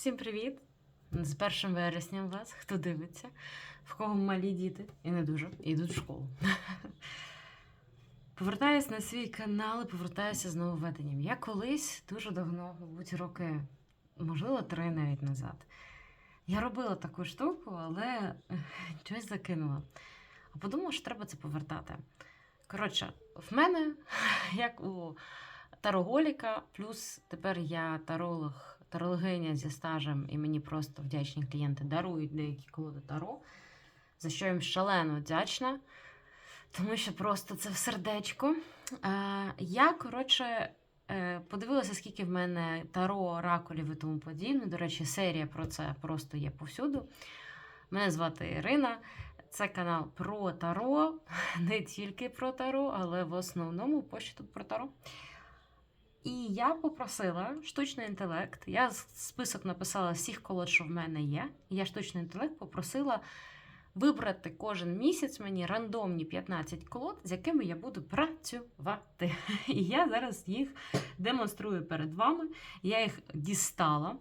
Всім привіт! З 1 вересня вас, хто дивиться, в кого малі діти і не дуже, йдуть в школу. Повертаюсь на свій канал і повертаюся з нововведенням. Я колись дуже давно, мабуть, роки, можливо, три навіть назад. Я робила таку штуку, але щось закинула. А подумала, що треба це повертати. Коротше, в мене, як у тароголіка, плюс тепер я таролог, тарологиня зі стажем, і мені просто вдячні клієнти дарують деякі колоди таро, за що їм шалено вдячна, тому що просто це в сердечко. Е, я, коротше, е, подивилася, скільки в мене таро, оракулів і тому подібне. До речі, серія про це просто є повсюду. Мене звати Ірина. Це канал про таро, не тільки про таро, але в основному тут про таро. І я попросила штучний інтелект. Я список написала всіх колод, що в мене є. Я штучний інтелект попросила вибрати кожен місяць мені рандомні 15 колод, з якими я буду працювати. І я зараз їх демонструю перед вами. Я їх дістала.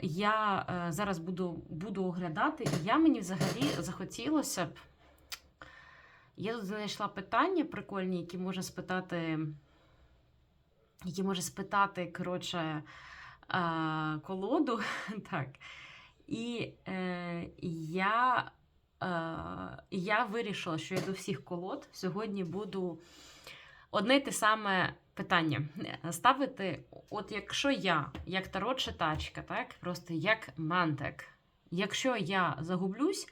Я е, зараз буду, буду оглядати, і я мені взагалі захотілося б. Я тут знайшла питання прикольні, які можна спитати які може спитати, коротше, е, колоду. так. І е, я, е, я вирішила, що я до всіх колод сьогодні буду одне й те саме питання ставити. От якщо я, як таро-читачка, так, просто як мантек, якщо я загублюсь,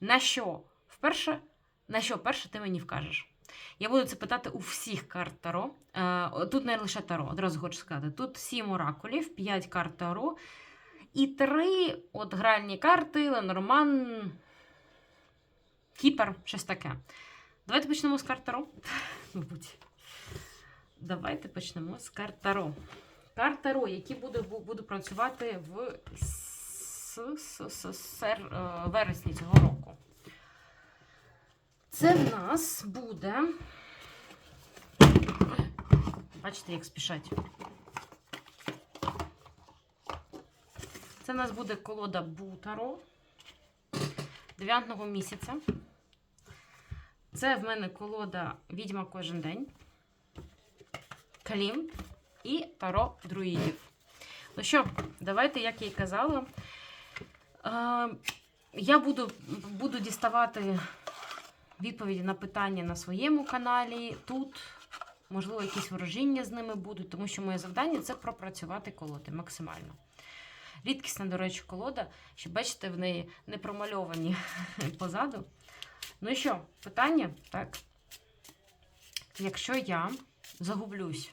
на що вперше, на що перше ти мені вкажеш? Я буду це питати у всіх карт Таро. Е, Тут не лише Таро, одразу хочу сказати. Тут 7 оракулів, 5 карт Таро і 3 от гральні карти, Ленорман, Кіпер, щось таке. Давайте почнемо з карт Таро. Мабуть. Давайте почнемо з карт Таро. Карт Таро, які буду, буду працювати в с- с- с- сер- е, вересні цього року. Це в нас буде. Бачите, як спішать. Це в нас буде колода Бутаро 9 місяця. Це в мене колода Відьма кожен день. Калім і Таро друїдів. Ну що, давайте, як я і казала. Е, я буду, буду діставати відповіді на питання на своєму каналі. Тут, можливо, якісь ворожіння з ними будуть, тому що моє завдання це пропрацювати колоди максимально. Рідкісна, до речі, колода, що бачите, в неї не промальовані позаду. Ну і що, питання? Так. Якщо я загублюсь,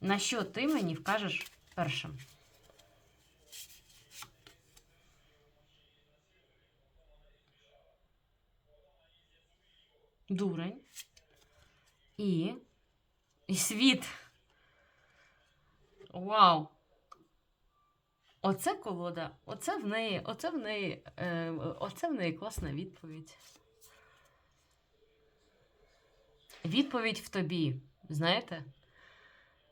на що ти мені вкажеш першим? Дурень і, і світ. Вау! Оце колода, оце в неї, оце в неї, е, оце в неї класна відповідь. Відповідь в тобі, знаєте?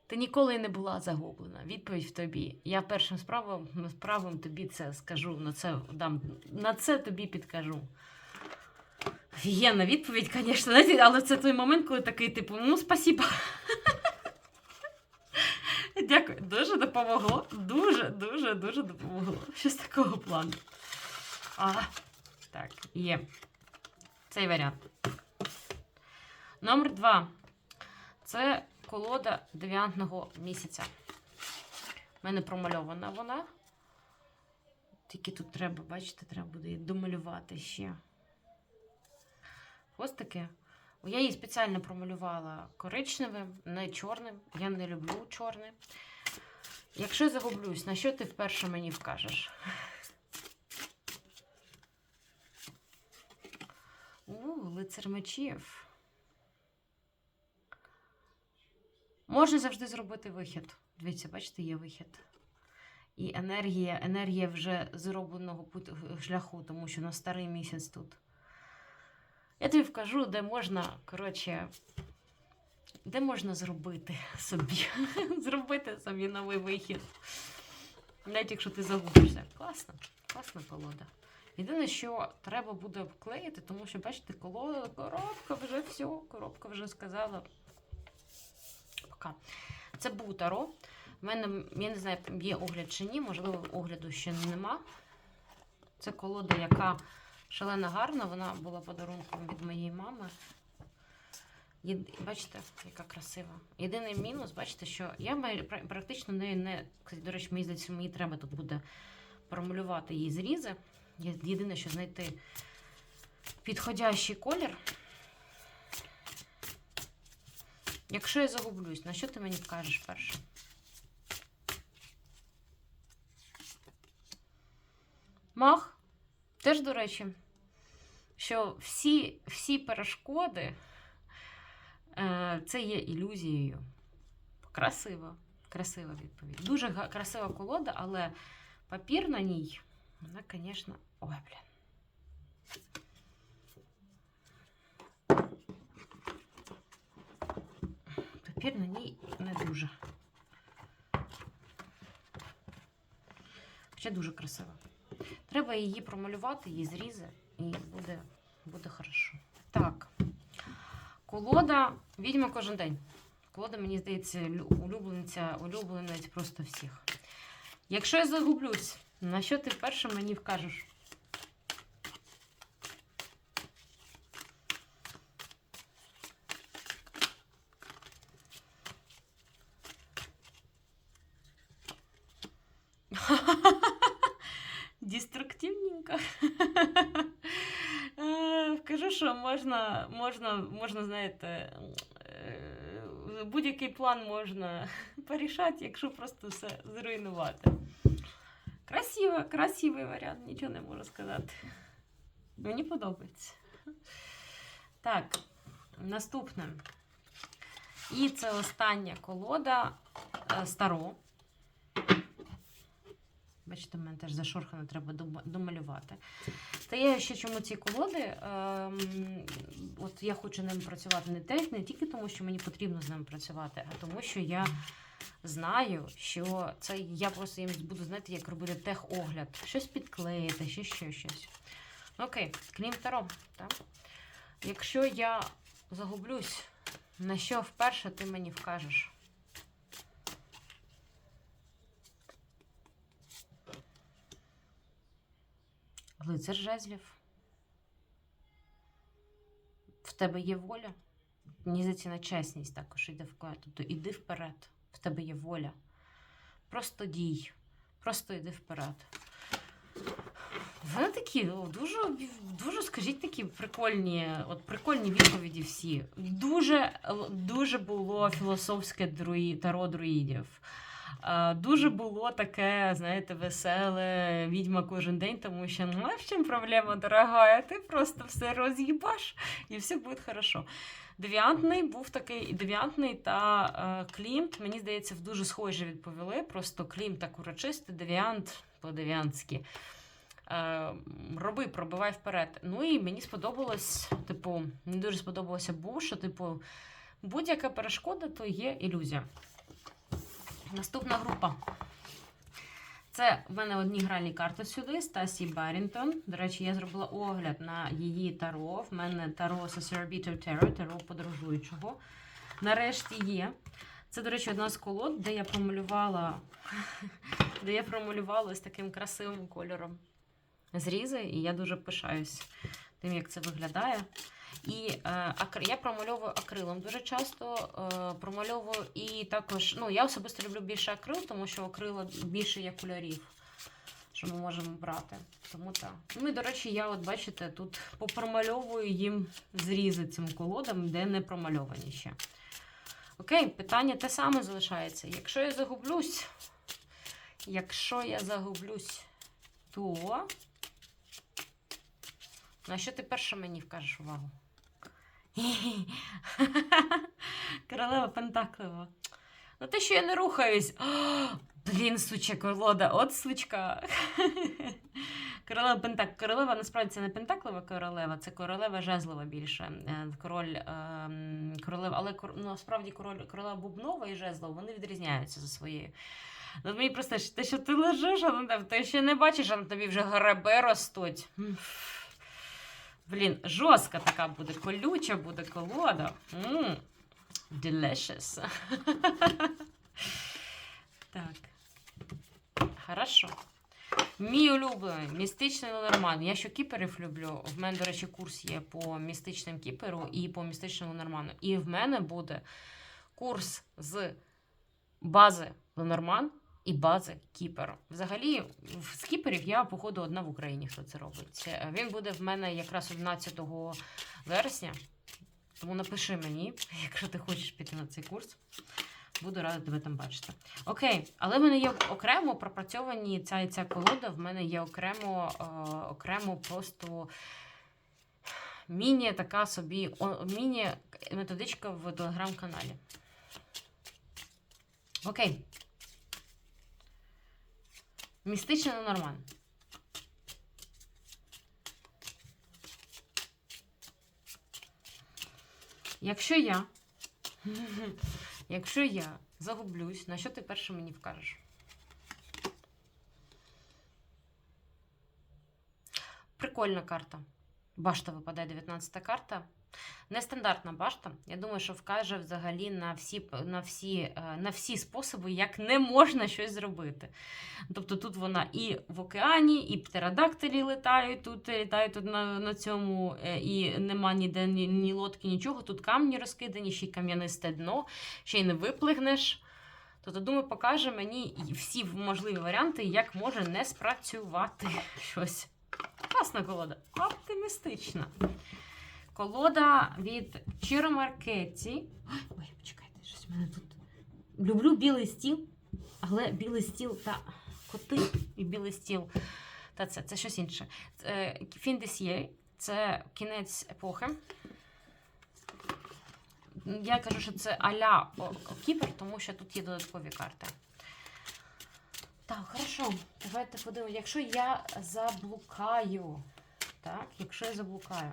Ти ніколи не була загублена. Відповідь в тобі. Я першим справом, справом тобі це скажу, на це дам, на це тобі підкажу. Офігенна відповідь, звісно, але це той момент, коли такий, типу, ну, спасіба. Дякую, дуже допомогло. Дуже, дуже, дуже допомогло. Щось такого плану. А, так, є. Цей варіант. Номер два. Це колода 9 місяця. У мене промальована вона. Тільки тут треба, бачите, треба буде її домалювати ще. Хвостики. Я її спеціально промалювала коричневим, не чорним. Я не люблю чорне. Якщо загублюсь, на що ти вперше мені вкажеш? У, лицар мечів. Можна завжди зробити вихід. Дивіться, бачите, є вихід. І енергія, енергія вже зробленого шляху, тому що на старий місяць тут. Я тобі вкажу, де можна, коротше, де можна зробити собі? зробити собі новий вихід. Навіть якщо ти загубишся. Класно, класна колода. Єдине, що треба буде обклеїти, тому що, бачите, колода, коробка вже все, коробка вже сказала. Пока. Це був. У мене, я не знаю, є огляд чи ні, можливо, огляду ще нема. Це колода, яка шалено гарна, вона була подарунком від моєї мами. Єд- Бачите, яка красива. Єдиний мінус, бачите, що я практично нею не. До речі, мені здається, мені треба тут буде промалювати її зрізи. Єдине, що знайти підходящий колір. Якщо я загублюсь, на що ти мені вкажеш перше? Мах, теж, до речі, що всі, всі перешкоди е, це є ілюзією. Красиво, красива відповідь. Дуже красива колода, але папір на ній, вона, звісно, ой, блін. Папір на ній не дуже. Хоча дуже красива. Треба її промалювати, її зрізи, і буде, буде хорошо. Так. Колода відьма кожен день. Колода, мені здається, лю- улюблениця, улюбленець просто всіх. Якщо я загублюсь, на що ти вперше мені вкажеш? Деструктивненько. Е, Вкажу, що можна, можна, можна, знаєте, е, будь-який план можна порішати, якщо просто все зруйнувати. Красиво, красивий варіант, нічого не можу сказати. Мені подобається. Так, наступне. І це остання колода е, старо. Бачите, в мене теж зашорхано, треба домалювати. Та я ще чому ці колоди. Ем, от я хочу ними працювати не, те, не тільки тому, що мені потрібно з ними працювати, а тому, що я знаю, що це я просто їм буду знати, як робити техогляд, щось підклеїти, ще ще щось. Окей, крім таро, так? Якщо я загублюсь, на що вперше ти мені вкажеш? Лицар жезлів. В тебе є воля. Мені здається, на чесність також йде вклад. Тобто іди вперед, в тебе є воля. Просто дій, просто йди вперед. Вони такі, ну, дуже, дуже, скажіть, такі прикольні, от прикольні відповіді всі. Дуже, дуже було філософське друї, таро друїдів. Дуже було таке, знаєте, веселе відьма кожен день, тому що ну, в чому проблема, дорогая? Ти просто все роз'їбаш і все буде хорошо. Девіантний був такий девіантний та е, Клімт, мені здається, в дуже схожі відповіли. Просто Клімт так урочистий, девіант по-девіантськи. Е, роби, пробивай вперед. Ну і мені сподобалось, типу, мені дуже сподобалося був, що, типу, будь-яка перешкода то є ілюзія. Наступна група. Це в мене одні гральні карти сюди, Стасі Баррінтон. До речі, я зробила огляд на її таро. В мене таро Socirbito Tarot, таро подорожуючого. Нарешті є. Це, до речі, одна з колод, де я промалювала, де я промалювала з таким красивим кольором зрізи, і я дуже пишаюсь тим, як це виглядає. І е, я промальовую акрилом дуже часто. Е, промальовую і також, ну, я особисто люблю більше акрил, тому що акрила більше є кольорів, що ми можемо брати. Тому так. Ну і, до речі, я, от бачите, тут попромальовую їм зрізи цим колодам, де не промальовані ще. Окей, питання те саме залишається. Якщо я загублюсь, якщо я загублюсь, то. На що ти перше мені вкажеш увагу? Королева Пентаклева. Ну те, що я не рухаюсь. О, блін, суча колода, от сучка. Королева Пентак. Королева насправді це не пентаклова королева, це королева жезлова більше. Е, Король ем, королева, але ну, насправді король, королева бубнова і жезлова вони відрізняються за своєю. Ну, мені просто те, що ти лежиш, а ти ще не бачиш, а на тобі вже греби ростуть. Блін, жорстка така буде, колюча буде колода. М, Delicious. так. Хорошо. Мій улюблений містичний Лелерман. Я що кіперів люблю. В мене, до речі, курс є по містичним кіперу і по містичному Лелерману. І в мене буде курс з бази Ленорман і бази Кіперу. Взагалі, з кіперів я, походу, одна в Україні, хто це робить. Е, Він буде в мене якраз 11 вересня. Тому напиши мені, якщо ти хочеш піти на цей курс. Буду рада тебе там бачити. Окей, але в мене є окремо пропрацьовані ця і ця колода. В мене є окремо, е, окремо просто міні така собі, міні методичка в телеграм-каналі. Окей. Містичний норман. Якщо я. Якщо я загублюсь, на що ти перше мені вкажеш? Прикольна карта. Башта випадає 19 карта. Нестандартна башта. Я думаю, що вкаже взагалі на всі, на, всі, е, на всі способи, як не можна щось зробити. Тобто тут вона і в океані, і птеродактилі летають, тут літають тут на, на цьому, е, і нема ніде ні, ні лодки, нічого. Тут камні розкидані, ще й кам'янисте дно, ще й не виплигнеш. Тобто, думаю, покаже мені всі можливі варіанти, як може не спрацювати щось. Класна колода, оптимістична. Колода від Чіро Маркетті. Ой, почекайте, щось в мене тут. Люблю білий стіл, але білий стіл та коти і білий стіл. Та це, це щось інше. Це Фіндесьє, це кінець епохи. Я кажу, що це аля Кіпр, тому що тут є додаткові карти. Так, хорошо. Давайте подивимося. Якщо я заблукаю. Так, якщо я заблукаю.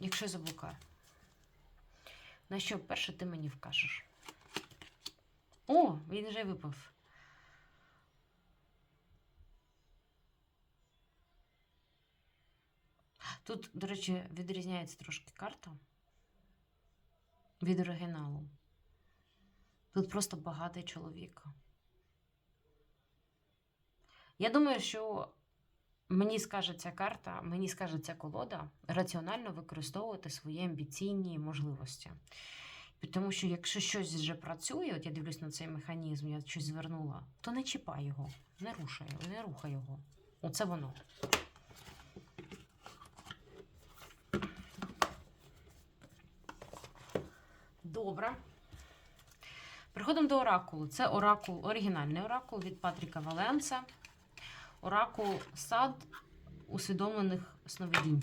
Якщо я заблукаю. На що перше ти мені вкажеш? О, він вже випав. Тут, до речі, відрізняється трошки карта від оригіналу. Тут просто багатий чоловік. Я думаю, що мені скаже ця карта, мені скаже ця колода раціонально використовувати свої амбіційні можливості. Тому що якщо щось вже працює, от я дивлюсь на цей механізм, я щось звернула, то не чіпай його, не рушай, не рухай його. Оце воно. Добре. Переходимо до оракулу. Це оракул, оригінальний оракул від Патріка Валенса. Оракул сад усвідомлених сновидінь.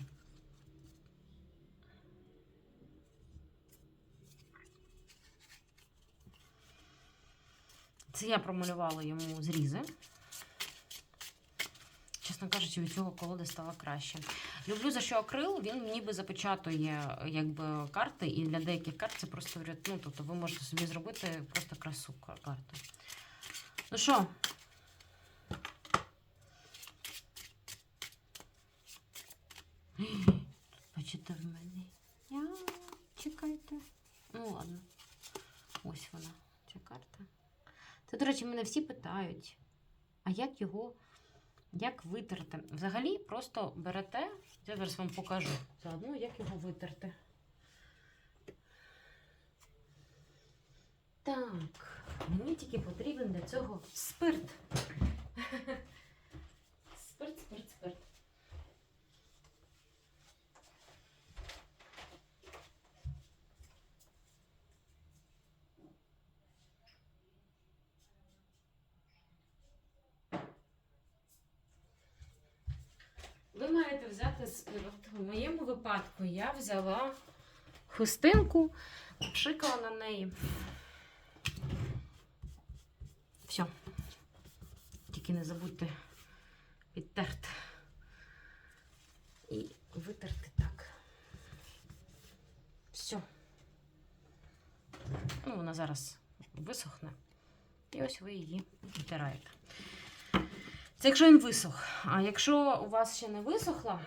Це я промалювала йому зрізи. Чесно кажучи, від цього колода стала краще. Люблю за що акрил, він ніби запечатує якби, карти, і для деяких карт це просто ну, тобто ви можете собі зробити просто красу кар- карти. Ну що? Бачите в мене. Я... Чекайте. Ну ладно. Ось вона, ця карта. Це, до речі, мене всі питають, а як його, як витерти? Взагалі просто берете, я зараз вам покажу заодно, як його витерти. Так, мені тільки потрібен для цього спирт. Спирт, спирт, спирт. почати з от, в моєму випадку я взяла хустинку, пшикала на неї. Все. Тільки не забудьте підтерти. І витерти так. Все. Ну, вона зараз висохне. І ось ви її витираєте. Це якщо він висох. А якщо у вас ще не висохла,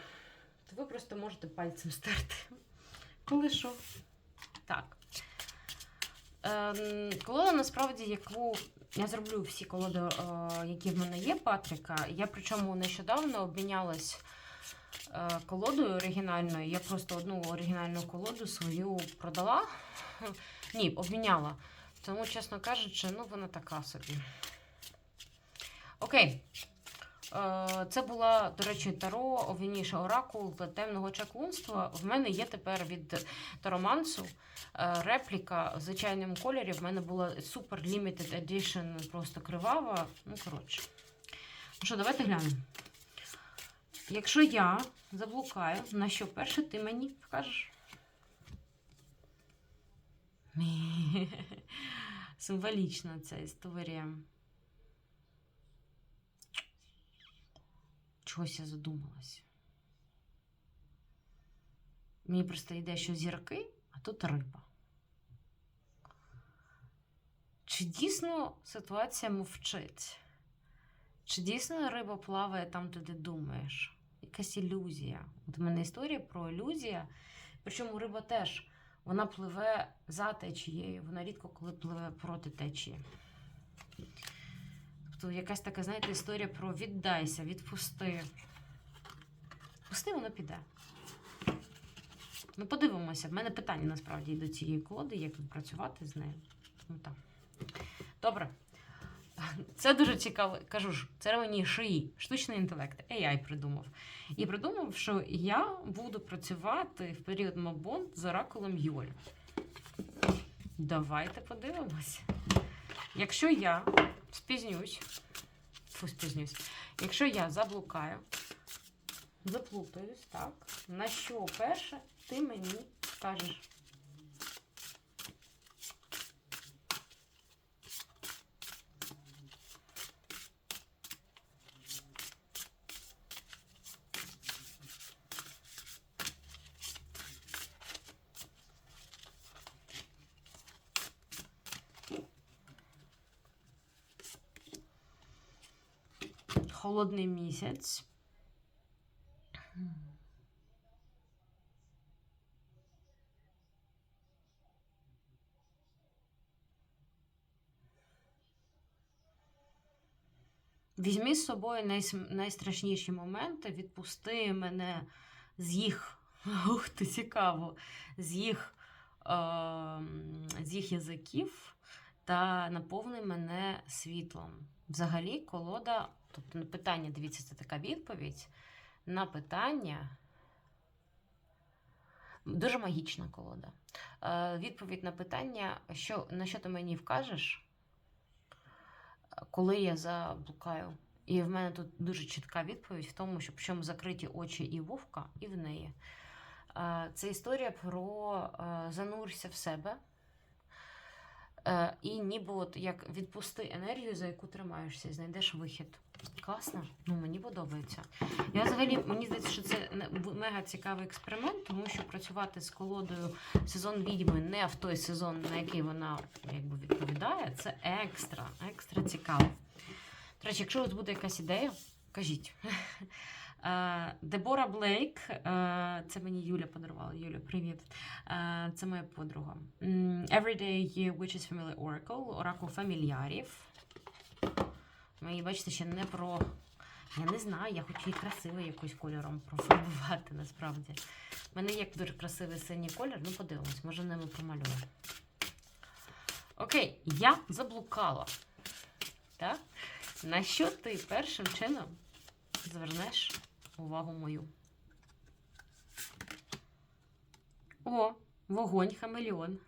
то ви просто можете пальцем стерти. Коли що? Так. Ем, колода насправді, яку я зроблю всі колоди, е, які в мене є, Патріка. Я причому нещодавно обмінялась е, колодою оригінальною. Я просто одну оригінальну колоду свою продала. Ні, обміняла. Тому, чесно кажучи, ну вона така собі. Окей. Е, Це була, до речі, Таро, вірніше, оракул темного чаклунства. В мене є тепер від Таромансу е, репліка в звичайному кольорі. В мене була Super Limited Edition, просто кривава. Ну, коротше. Ну що, давайте глянемо. Якщо я заблукаю, на що перше ти мені вкажеш? Символічна ця історія. Чогось я задумалась. Мені просто йде, що зірки, а тут риба. Чи дійсно ситуація мовчить? Чи дійсно риба плаває там, де ти думаєш? Якась ілюзія. От у мене історія про ілюзія. Причому риба теж вона пливе за течією, вона рідко коли пливе проти течії. Тобто якась така, знаєте, історія про віддайся, відпусти. Пусти, воно піде. Ну, подивимося. В мене питання насправді до цієї колоди, як тут працювати з нею. Ну так. Добре. Це дуже цікаво. Кажу ж, це мені шиї, штучний інтелект, AI придумав. І придумав, що я буду працювати в період Мабон з оракулом Йоль. Давайте подивимось. Якщо я спізнюсь, фу, спізнюсь, якщо я заблукаю, заплутаюсь, так, на що перше ти мені скажеш? Холодний місяць. Візьми з собою найс- найстрашніші моменти, відпусти мене з їх, ух ти, цікаво, з їх, е, з їх язиків та наповни мене світлом. Взагалі, колода, тобто на питання, дивіться, це така відповідь. На питання. Дуже магічна колода. Е, відповідь на питання, що, на що ти мені вкажеш, коли я заблукаю. І в мене тут дуже чітка відповідь в тому, що причому закриті очі і вовка, і в неї. Е, Це історія про е, занурся в себе. Е, І ніби от як відпусти енергію, за яку тримаєшся, і знайдеш вихід. Класно, ну мені подобається. Я взагалі мені здається, що це мега цікавий експеримент, тому що працювати з колодою сезон відьми не в той сезон, на який вона якби відповідає, це екстра, екстра цікаво. До речі, якщо у вас буде якась ідея, кажіть. Е, Дебора Блейк, е, це мені Юля подарувала. Юля, привіт. Е, Це моя подруга. Everyday Witches Family Oracle, оракул фамільярів. Мені, бачите, ще не про. Я не знаю, я хочу її красиво якось кольором профарбувати насправді. У мене є дуже красивий синій колір, ну подивимось, може ними промалюю. Окей, я заблукала. Так? На що ти першим чином звернеш увагу мою? О, вогонь, хамелеон.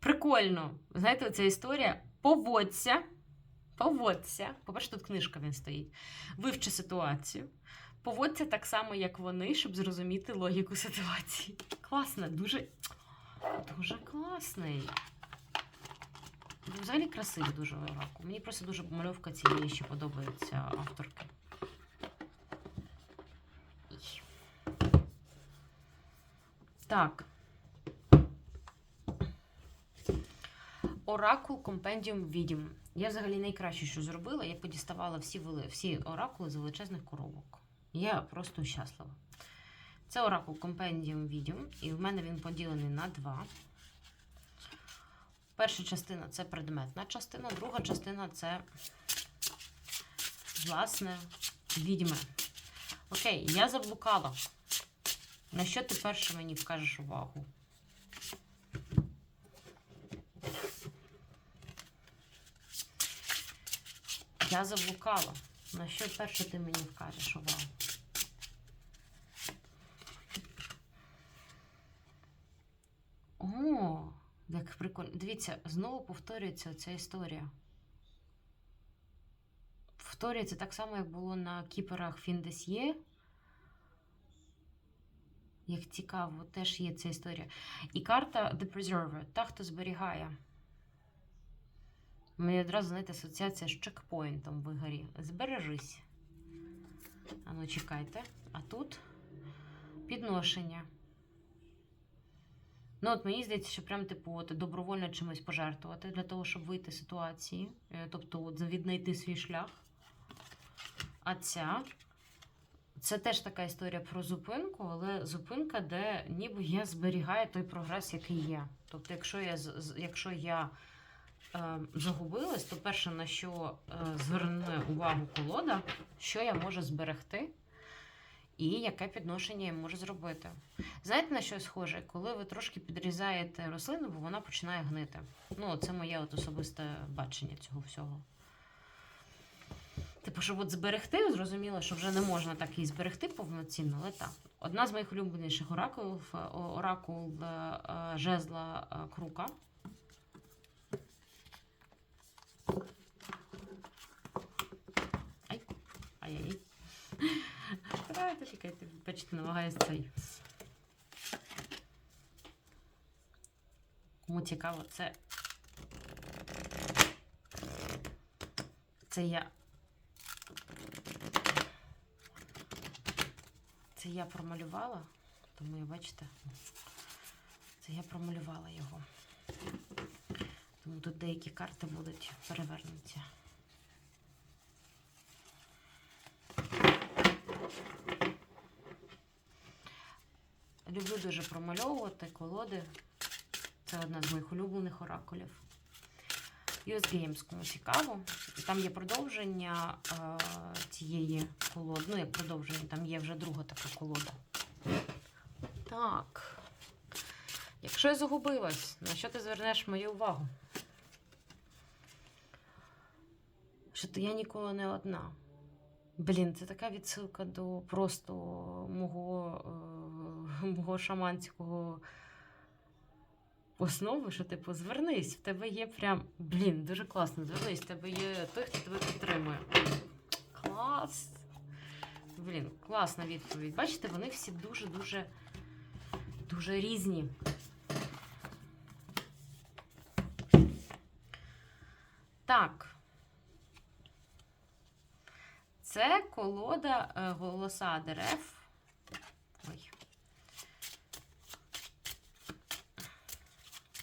Прикольно. Знаєте, ця історія. Поводься, Поводься. По-перше, тут книжка він стоїть. Вивчи ситуацію. Поводься так само, як вони, щоб зрозуміти логіку ситуації. Класно, дуже, дуже класний. Взагалі красивий дуже оракул. Мені просто дуже мальовка цієї ще подобається авторки. Так. Оракул Compendium Відім. Я взагалі найкраще, що зробила, я подіставала всі, всі оракули з величезних коробок. Я просто щаслива. Це оракул Compendium Відім, і в мене він поділений на два. Перша частина це предметна частина, друга частина це, власне, відьме. Окей, я заблукала. На що ти перше мені вкажеш увагу? Я заблукала. На що перше ти мені вкажеш увагу? О, як прикольно. Дивіться, знову повторюється ця історія. Повторюється так само, як було на кіперах Фіндесьє. Як цікаво, теж є ця історія. І карта The Preserver, та, хто зберігає. Мені одразу, знаєте, асоціація з чекпоінтом в ігорі. Збережись. А ну, чекайте. А тут підношення. Ну, от мені здається, що прям типу от, добровольно чимось пожертвувати для того, щоб вийти з ситуації. Е, Тобто от, віднайти свій шлях. А ця це теж така історія про зупинку, але зупинка, де ніби я зберігаю той прогрес, який є. Тобто, якщо я якщо я е, загубилась, то перше, на що е, зверне увагу колода, що я можу зберегти, і яке підношення я можу зробити. Знаєте, на що схоже? Коли ви трошки підрізаєте рослину, бо вона починає гнити. Ну, це моє от особисте бачення цього всього. Типу, щоб от зберегти, зрозуміло, що вже не можна так її зберегти повноцінно, але так. Одна з моїх улюбленіших оракулів е, оракул е, е, жезла крука. Ай, ай-яй. Давайте чекайте, бачите, намагаюся цей. Кому цікаво, це. Це я. Це я промалювала, тому бачите, це я промалювала його. Тому тут деякі карти будуть перевернуті. Люблю дуже промальовувати колоди. Це одна з моїх улюблених оракулів. US Games, кому цікаво. І там є продовження е, цієї колоди. Ну, як продовження, там є вже друга така колода. Так. Якщо я загубилась, на що ти звернеш мою увагу? Що ти я ніколи не одна. Блін, це така відсилка до просто мого, е, мого шаманського основи, що типу, звернись, в тебе є прям. Блін, дуже класно, звернись, в тебе є той, хто тебе підтримує. Клас! Блін, класна відповідь. Бачите, вони всі дуже-дуже дуже різні. Так. Це колода е, голоса дерев. Ой.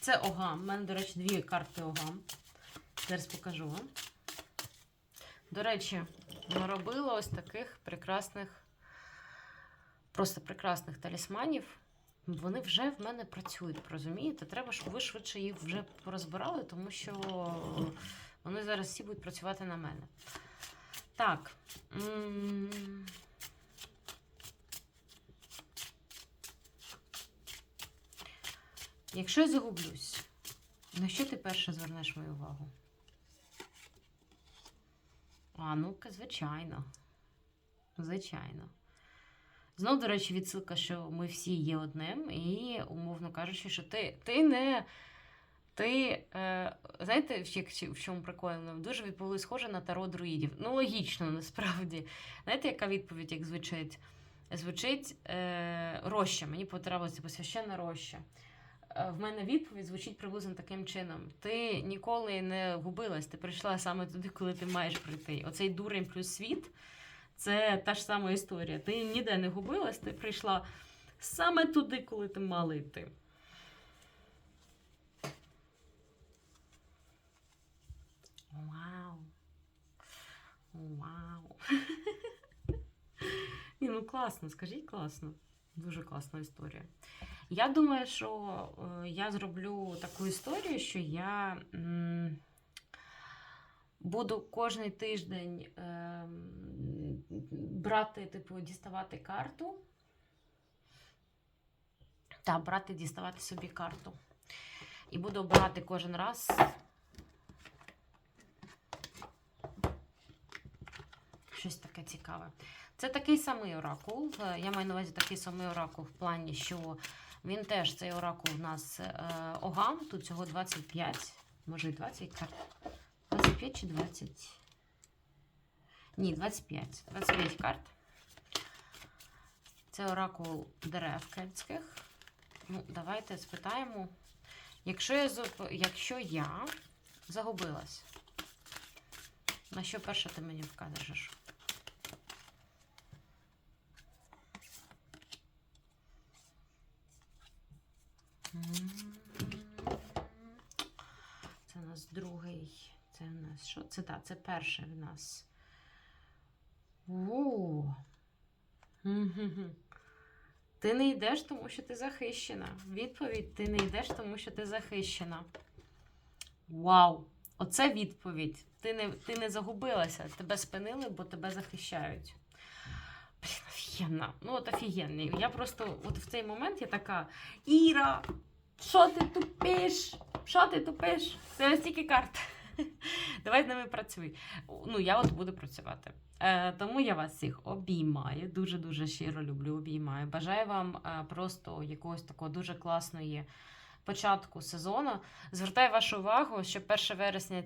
Це огам. У мене, до речі, дві карти огам. Зараз покажу вам. До речі, наробила ось таких прекрасних, просто прекрасних талісманів. Вони вже в мене працюють, розумієте? Треба, щоб ви швидше їх вже порозбирали, тому що вони зараз всі будуть працювати на мене. Так. Якщо я загублюсь, на що ти перше звернеш мою увагу? А, ну-ка, звичайно. Звичайно. Знов, до речі, відсилка, що ми всі є одним, і, умовно кажучи, що ти, ти не. Ти е, знаєте, в, чому прикольно? Дуже відповіли схоже на таро друїдів. Ну, логічно, насправді. Знаєте, яка відповідь як звучить? Звучить е, роща. Мені потрапилася священна роща. Е, В мене відповідь звучить приблизно таким чином: ти ніколи не губилась, ти прийшла саме туди, коли ти маєш прийти. Оцей дурень плюс світ це та ж сама історія. Ти ніде не губилась, ти прийшла саме туди, коли ти мала йти. Вау. Вау. Ні, ну класно, скажіть класно. Дуже класна історія. Я думаю, що е, я зроблю таку історію, що я буду кожний тиждень ем, брати, типу, діставати карту. Та, брати, діставати собі карту. І буду обирати кожен раз. Щось таке цікаве. Це такий самий оракул. Е, Я маю на увазі такий самий оракул в плані, що він теж цей оракул у нас е, огам. Тут всього 25, може і 20 карт. 25 чи 20? Ні, 25. 25 карт. Це оракул дерев кельтських. Ну, давайте спитаємо. Якщо я, якщо я загубилась, на що перше ти мені вкажеш? Це у нас другий. Це у нас що? Це так, це перший в нас. О. Ти не йдеш, тому що ти захищена. Відповідь: ти не йдеш, тому що ти захищена. Вау! Оце відповідь. Ти не, ти не загубилася. Тебе спинили, бо тебе захищають. Блін, офігенно. Ну, от офігенний. Я просто от в цей момент я така: Іра, що ти тупиш? Що ти тупиш? Це настільки карт. Давай з ними працюй. Ну, я от буду працювати. Е, тому я вас всіх обіймаю. Дуже-дуже щиро люблю, обіймаю. Бажаю вам е, просто якогось такого дуже класної початку сезону. Звертаю вашу увагу, що 1 вересня